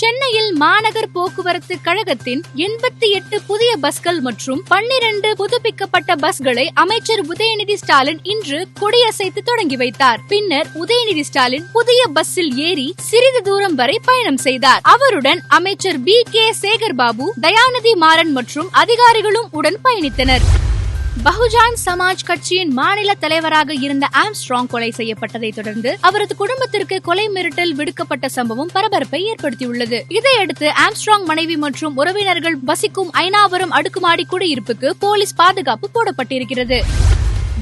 சென்னையில் மாநகர் போக்குவரத்து கழகத்தின் எண்பத்தி எட்டு புதிய பஸ்கள் மற்றும் பன்னிரண்டு புதுப்பிக்கப்பட்ட பஸ்களை அமைச்சர் உதயநிதி ஸ்டாலின் இன்று கொடியசைத்து தொடங்கி வைத்தார். பின்னர் உதயநிதி ஸ்டாலின் புதிய பஸ்ஸில் ஏறி சிறிது தூரம் வரை பயணம் செய்தார். அவருடன் அமைச்சர் பி கே சேகர் பாபு தயாநிதி மாறன் மற்றும் அதிகாரிகளும் உடன் பயணித்தனர். பகுஜான் சமாஜ் கட்சியின் மாநில தலைவராக இருந்த ஆம்ஸ்ட்ராங் கொலை செய்யப்பட்டதை தொடர்ந்து அவரது குடும்பத்திற்கு கொலை மிரட்டல் விடுக்கப்பட்ட சம்பவம் பரபரப்பை ஏற்படுத்தியுள்ளது. இதையடுத்து ஆம்ஸ்ட்ராங் மனைவி மற்றும் உறவினர்கள் வசிக்கும் ஐநாவரம் அடுக்குமாடி குடியிருப்புக்கு போலீஸ் பாதுகாப்பு போடப்பட்டிருக்கிறது.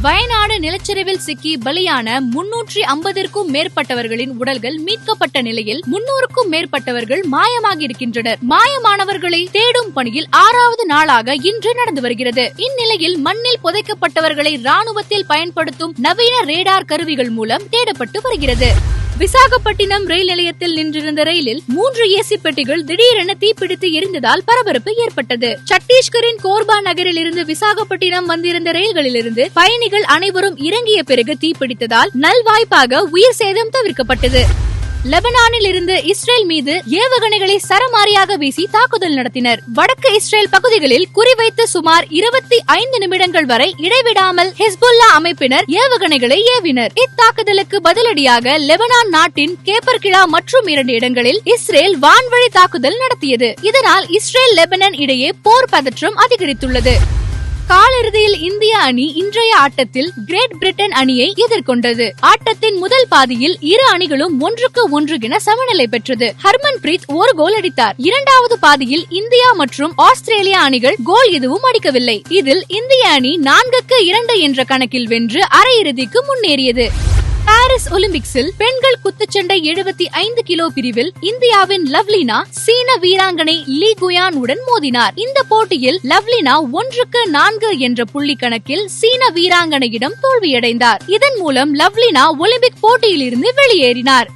வயநாடு நிலச்சரிவில் சிக்கி பலியான முன்னூற்றி ஐம்பதிற்கும் மேற்பட்டவர்களின் உடல்கள் மீட்கப்பட்ட நிலையில் முன்னூறுக்கும் மேற்பட்டவர்கள் மாயமாகி இருக்கின்றனர் மாயமானவர்களை தேடும் பணியில் ஆறாவது நாளாக இன்று நடந்து வருகிறது. இந்நிலையில் மண்ணில் புதைக்கப்பட்டவர்களை ராணுவத்தில் பயன்படுத்தும் நவீன ரேடார் கருவிகள் மூலம் தேடப்பட்டு வருகிறது. விசாகப்பட்டினம் ரயில் நிலையத்தில் நின்றிருந்த ரயிலில் மூன்று ஏசி பெட்டிகள் திடீரென தீப்பிடித்து எரிந்ததால் பரபரப்பு ஏற்பட்டது. சத்தீஸ்கரின் கோர்பா நகரில் இருந்து விசாகப்பட்டினம் வந்திருந்த ரயில்களிலிருந்து பயணிகள் அனைவரும் இறங்கிய பிறகு தீப்பிடித்ததால் நல்வாய்ப்பாக உயிர் சேதம் தவிர்க்கப்பட்டது. லெபனானில் இருந்து இஸ்ரேல் மீது ஏவுகணைகளை சரமாரியாக வீசி தாக்குதல் நடத்தினர். வடக்கு இஸ்ரேல் பகுதிகளில் குறிவைத்து சுமார் இருபத்தி ஐந்து நிமிடங்கள் வரை இடைவிடாமல் ஹிஸ்புல்லா அமைப்பினர் ஏவுகணைகளை ஏவினர். இத்தாக்குதலுக்கு பதிலடியாக லெபனான் நாட்டின் கேப்பர்கிலா மற்றும் இரண்டு இடங்களில் இஸ்ரேல் வான்வழி தாக்குதல் நடத்தியது. இதனால் இஸ்ரேல் லெபனன் இடையே போர் பதற்றம் அதிகரித்துள்ளது. காலிறுதியில் இந்திய அணி இன்றைய ஆட்டத்தில் கிரேட் பிரிட்டன் அணியை எதிர்கொண்டது. ஆட்டத்தின் முதல் பாதியில் இரு அணிகளும் ஒன்றுக்கு ஒன்று என சமநிலை பெற்றது. ஹர்மன் பிரீத் ஒரு கோல் அடித்தார். இரண்டாவது பாதியில் இந்தியா மற்றும் ஆஸ்திரேலியா அணிகள் கோல் எதுவும் அடிக்கவில்லை. இதில் இந்திய அணி நான்குக்கு இரண்டு என்ற கணக்கில் வென்று அரையிறுதிக்கு முன்னேறியது. பாரிஸ் ஒலிம்பிக்ஸில் பெண்கள் குத்துச்சண்டை எழுபத்தி ஐந்து கிலோ பிரிவில் இந்தியாவின் லவ்லினா சீன வீராங்கனை லீ குயான் உடன் மோதினார். இந்த போட்டியில் லவ்லினா ஒன்றுக்கு நான்கு என்ற புள்ளி கணக்கில் சீன வீராங்கனையிடம் தோல்வியடைந்தார். இதன் மூலம் லவ்லினா ஒலிம்பிக் போட்டியிலிருந்து வெளியேறினார்.